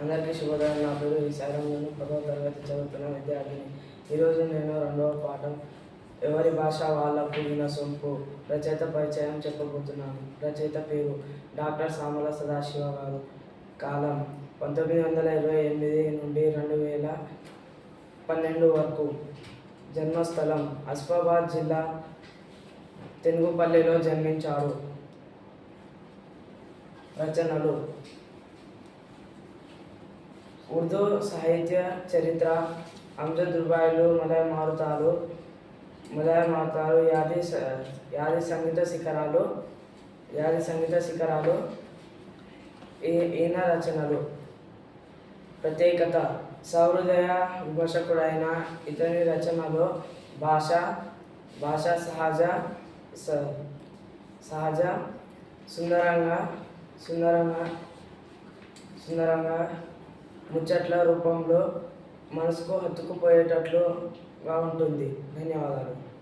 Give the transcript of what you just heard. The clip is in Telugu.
అందరికీ శుభోదయం నా పేరు విశాలంలోని పదవ తరగతి చదువుతున్న విద్యార్థిని. ఈరోజు నేను రెండవ పాఠం ఎవరి భాష వాళ్ళ పుడిన సొంపు రచయిత పరిచయం చెప్పబోతున్నాను. రచయిత పేరు డాక్టర్ సామల సదాశివ గారు. కాలం పంతొమ్మిది వందల ఇరవై ఎనిమిది నుండి రెండు వేల పన్నెండు వరకు జన్మస్థలం అస్ఫాబాద్ జిల్లా తెనుగుపల్లిలో జన్మించారు. రచనలు ఉర్దూ సాహిత్య చరిత్ర అంజద్ దుబాయ్లు మలయ మారుతాలు మలయ మారుతాలు యాది స- యాది సంగీత శిఖరాలు యాది సంగీత శిఖరాలు ఈయన రచనలు. ప్రత్యేకత సహృదయ విమర్శకుడైన ఇతని రచనలో భాష భాష సహజ స- సహజ సుందరంగా సుందరంగా సుందరంగా ముచ్చట్ల రూపంలో మనసుకు హత్తుకుపోయేటట్లుగా ఉంటుంది. ధన్యవాదాలు.